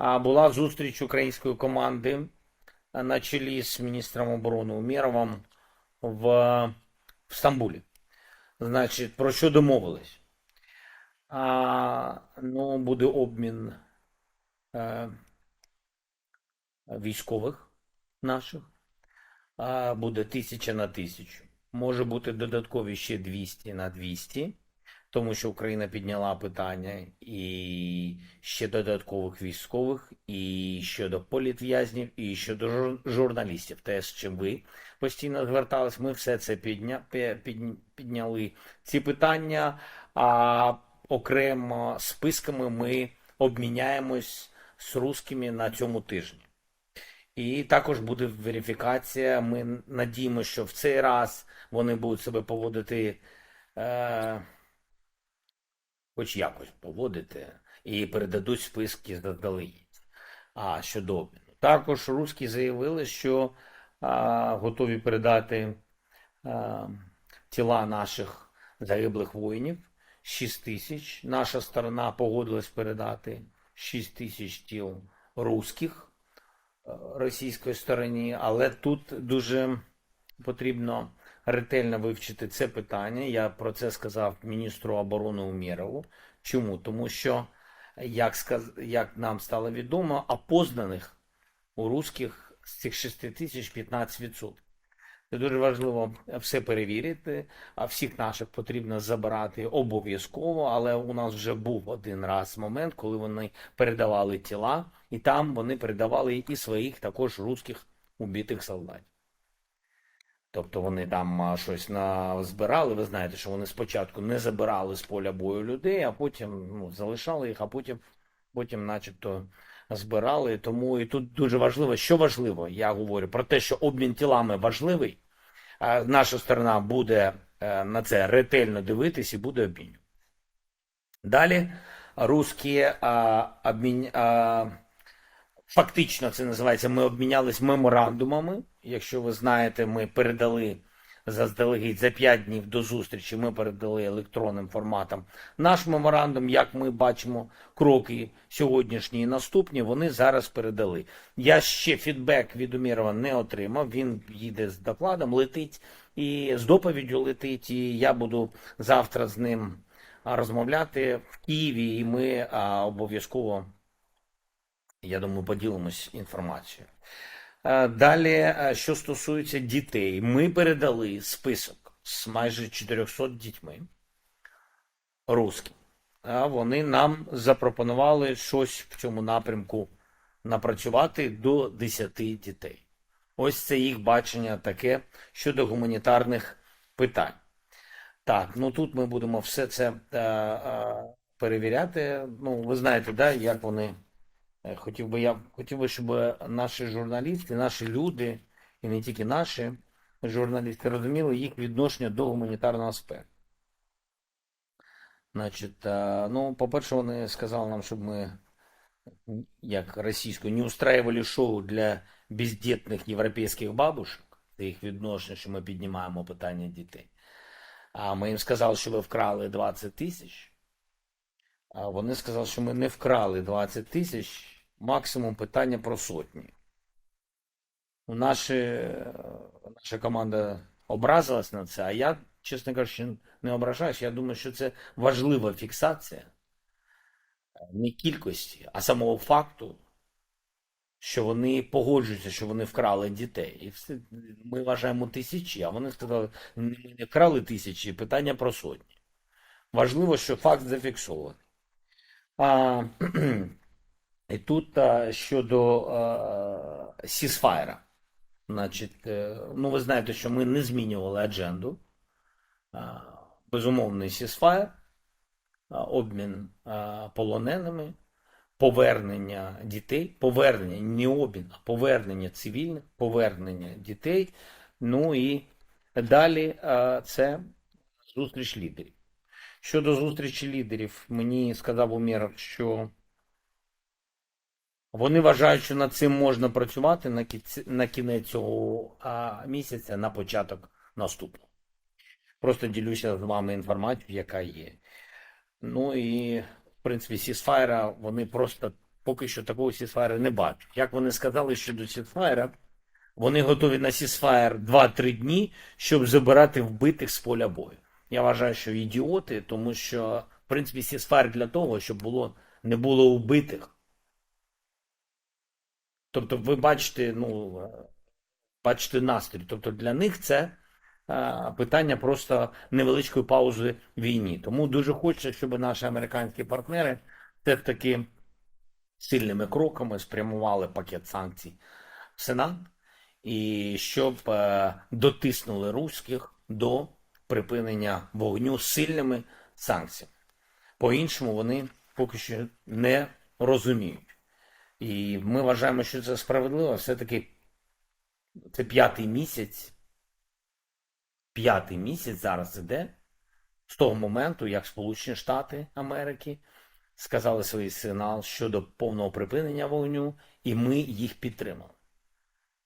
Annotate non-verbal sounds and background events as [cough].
була зустріч української команди на чолі з міністром оборони Умєровим в, в Стамбулі. Значить, про що домовились? А, ну, буде обмін е, військових наших. А, буде тисяча на тисячу. Може бути додаткові ще 200 на 200, тому що Україна підняла питання і ще додаткових військових, і щодо політв'язнів, і щодо жур- журналістів. Те, з чим ви постійно звертались, ми все це підня, підняли. Ці питання, а окремо списками ми обміняємось з русскими на цьому тижні. І також буде верифікація. Ми надіємося, що в цей раз вони будуть себе поводити, е, хоч якось поводити, і передадуть списки заздалегідь. А щодо обміну. Також русські заявили, що а, готові передати а, тіла наших загиблих воїнів 6 тисяч. Наша сторона погодилась передати 6 тисяч тіл русських російської стороні, але тут дуже потрібно ретельно вивчити це питання. Я про це сказав міністру оборони Умєрову. Чому? Тому що, як, сказ... як нам стало відомо, опознаних у русських з цих 6 тисяч 15%. Це дуже важливо все перевірити, а всіх наших потрібно забирати обов'язково, але у нас вже був один раз момент, коли вони передавали тіла, і там вони передавали і своїх також русських убитих солдатів. Тобто вони там щось на... збирали. Ви знаєте, що вони спочатку не забирали з поля бою людей, а потім ну, залишали їх, а потім, потім начебто збирали. Тому і тут дуже важливо, що важливо, я говорю про те, що обмін тілами важливий. А наша сторона буде е, на це ретельно дивитись і буде обмінювати. Далі русські обмін... Фактично це називається. Ми обмінялись меморандумами. Якщо ви знаєте, ми передали заздалегідь за 5 днів до зустрічі. Ми передали електронним форматом наш меморандум. Як ми бачимо, кроки сьогоднішні і наступні вони зараз передали. Я ще фідбек від Умірова не отримав. Він їде з докладом, летить і з доповіддю летить. І я буду завтра з ним розмовляти в Києві, і ми обов'язково. Я думаю, поділимось інформацією. Е, Далі, е, що стосується дітей, ми передали список з майже 400 дітьми русським. Вони нам запропонували щось в цьому напрямку напрацювати до 10 дітей. Ось це їх бачення таке щодо гуманітарних питань. Так, ну тут ми будемо все це е, перевіряти. Ну, ви знаєте, да, як вони. Е, Хотів би я хотів би, щоб наші журналісти, наші люди, і не тільки наші журналісти, розуміли їх відношення до гуманітарного аспекту. Значить, е, ну, по-перше, вони сказали нам, щоб ми, як російською, не устраивали шоу для бездітних європейських бабушек. Це їх відношення, що ми піднімаємо питання дітей. А ми їм сказали, що ви вкрали 20 тисяч. А вони сказали, що ми не вкрали 20 тисяч, максимум питання про сотні. Наші, наша команда образилась на це, а я, чесно кажучи, не ображаюсь. Я думаю, що це важлива фіксація не кількості, а самого факту, що вони погоджуються, що вони вкрали дітей. І все, ми вважаємо тисячі, а вони сказали, ми не вкрали тисячі, питання про сотні. Важливо, що факт зафіксований. А, [clears throat] і тут а, щодо а, сісфайра. Значить, е, ну ви знаєте, що ми не змінювали адженду. А, Безумовний сісфайр, обмін а, полоненими, повернення дітей, повернення, не обмін, а повернення цивільних, повернення дітей. Ну і далі а, це зустріч лідерів. Щодо зустрічі лідерів, мені сказав Умєров, що вони вважають, що над цим можна працювати на кінець, на кінець цього місяця, на початок наступного. Просто ділюся з вами інформацією, яка є. Ну і, в принципі, сісфайра вони просто поки що такого сісфайра не бачу. Як вони сказали щодо сісфайра, вони готові на сісфайр 2-3 дні, щоб забирати вбитих з поля бою. Я вважаю, що ідіоти, тому що, в принципі, сісфайр для того, щоб було, не було вбитих. Тобто, ви бачите, ну, бачите настрій. Тобто для них це е, питання просто невеличкої паузи війні. Тому дуже хочеться, щоб наші американські партнери все таки сильними кроками спрямували пакет санкцій в Сенат і щоб е, дотиснули руських до припинення вогню сильними санкціями. По-іншому вони поки що не розуміють. І ми вважаємо, що це справедливо. Все-таки це п'ятий місяць. П'ятий місяць зараз іде з того моменту, як Сполучені Штати Америки сказали свій сигнал щодо повного припинення вогню, і ми їх підтримали.